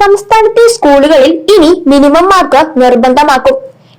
സംസ്ഥാനത്തെ സ്കൂളുകളിൽ ഇനി മിനിമം മാർക്ക് നിർബന്ധമാക്കും.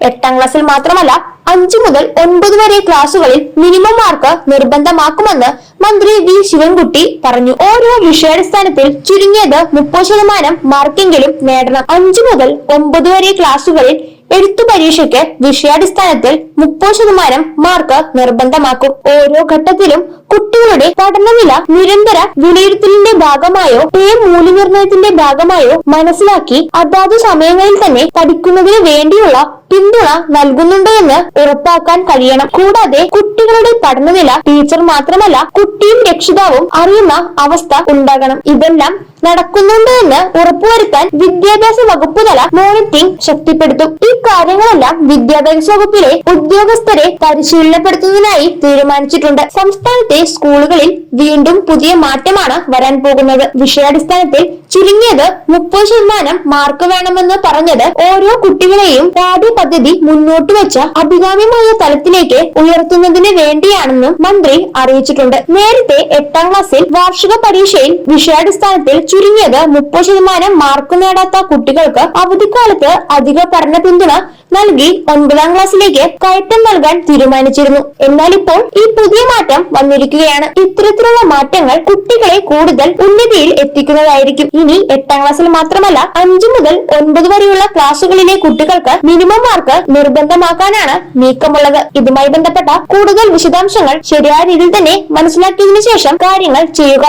എട്ടാം ക്ലാസ്സിൽ മാത്രമല്ല അഞ്ചു മുതൽ ഒൻപത് വരെ ക്ലാസ്സുകളിൽ മിനിമം മാർക്ക് നിർബന്ധമാക്കുമെന്ന് മന്ത്രി വി. ശിവൻകുട്ടി പറഞ്ഞു. ഓരോ വിഷയാടിസ്ഥാനത്തിൽ ചുരുങ്ങിയത് മുപ്പത് ശതമാനം മാർക്കെങ്കിലും നേടണം. അഞ്ചു മുതൽ ഒമ്പത് വരെ ക്ലാസുകളിൽ എഴുത്തു പരീക്ഷയ്ക്ക് വിഷയാടിസ്ഥാനത്തിൽ മുപ്പത് ശതമാനം മാർക്ക് നിർബന്ധമാക്കും. ഓരോ ഘട്ടത്തിലും കുട്ടികളുടെ പഠനനില നിരന്തര വിലയിരുത്തലിന്റെ ഭാഗമായോ പേ മൂല്യനിർണയത്തിന്റെ ഭാഗമായോ മനസ്സിലാക്കി അതാത് സമയങ്ങളിൽ തന്നെ പഠിക്കുന്നതിന് വേണ്ടിയുള്ള പിന്തുണ നൽകുന്നുണ്ടോ എന്ന് ഉറപ്പാക്കാൻ കഴിയണം. കൂടാതെ കുട്ടികളുടെ പഠനനില ടീച്ചർ മാത്രമല്ല കുട്ടിയും രക്ഷിതാവും അറിയുന്ന അവസ്ഥ ഉണ്ടാകണം. ഇതെല്ലാം നടക്കുന്നുണ്ടോ എന്ന് ഉറപ്പുവരുത്താൻ വിദ്യാഭ്യാസ വകുപ്പ് തല മോണിറ്ററിംഗ് ശക്തിപ്പെടുത്തും. ഈ കാര്യങ്ങളെല്ലാം വിദ്യാഭ്യാസ വകുപ്പിലെ ഉദ്യോഗസ്ഥരെ പരിശീലനപ്പെടുത്തുന്നതിനായി തീരുമാനിച്ചിട്ടുണ്ട്. സംസ്ഥാനത്തെ സ്കൂളുകളിൽ വീണ്ടും പുതിയ മാറ്റമാണ് വരാൻ പോകുന്നത്. വിഷയാടിസ്ഥാനത്തിൽ ചുരുങ്ങിയത് മുപ്പത് ശതമാനം മാർക്ക് വേണമെന്ന് പറഞ്ഞത് ഓരോ കുട്ടികളെയും പാഠ്യപദ്ധതി മുന്നോട്ട് വെച്ച അഭികാമ്യമായ തലത്തിലേക്ക് ഉയർത്തുന്നതിന് വേണ്ടിയാണെന്നും മന്ത്രി അറിയിച്ചിട്ടുണ്ട്. നേരത്തെ എട്ടാം ക്ലാസ്സിൽ വാർഷിക പരീക്ഷയിൽ വിഷയാടിസ്ഥാനത്തിൽ ചുരുങ്ങിയത് മുപ്പത് ശതമാനം മാർക്ക് നേടാത്ത കുട്ടികൾക്ക് അവധിക്കാലത്ത് അധിക പഠന പിന്തുണ നൽകി ഒൻപതാം ക്ലാസ്സിലേക്ക് കയറ്റം നൽകാൻ തീരുമാനിച്ചിരുന്നു. എന്നാൽ ഇപ്പോൾ ഈ പുതിയ മാറ്റം വന്നിരിക്കുകയാണ്. ഇത്തരത്തിലുള്ള മാറ്റങ്ങൾ കുട്ടികളെ കൂടുതൽ ഉന്നതിയിൽ എത്തിക്കുന്നതായിരിക്കും. ഇനി എട്ടാം ക്ലാസ്സിൽ മാത്രമല്ല അഞ്ചു മുതൽ ഒൻപത് വരെയുള്ള ക്ലാസ്സുകളിലെ കുട്ടികൾക്ക് മിനിമം മാർക്ക് നിർബന്ധമാക്കാനാണ് നീക്കമുള്ളത്. ഇതുമായി ബന്ധപ്പെട്ട കൂടുതൽ വിശദാംശങ്ങൾ ശരിയായ രീതിയിൽ തന്നെ മനസ്സിലാക്കിയതിനു ശേഷം കാര്യങ്ങൾ ചെയ്യുക.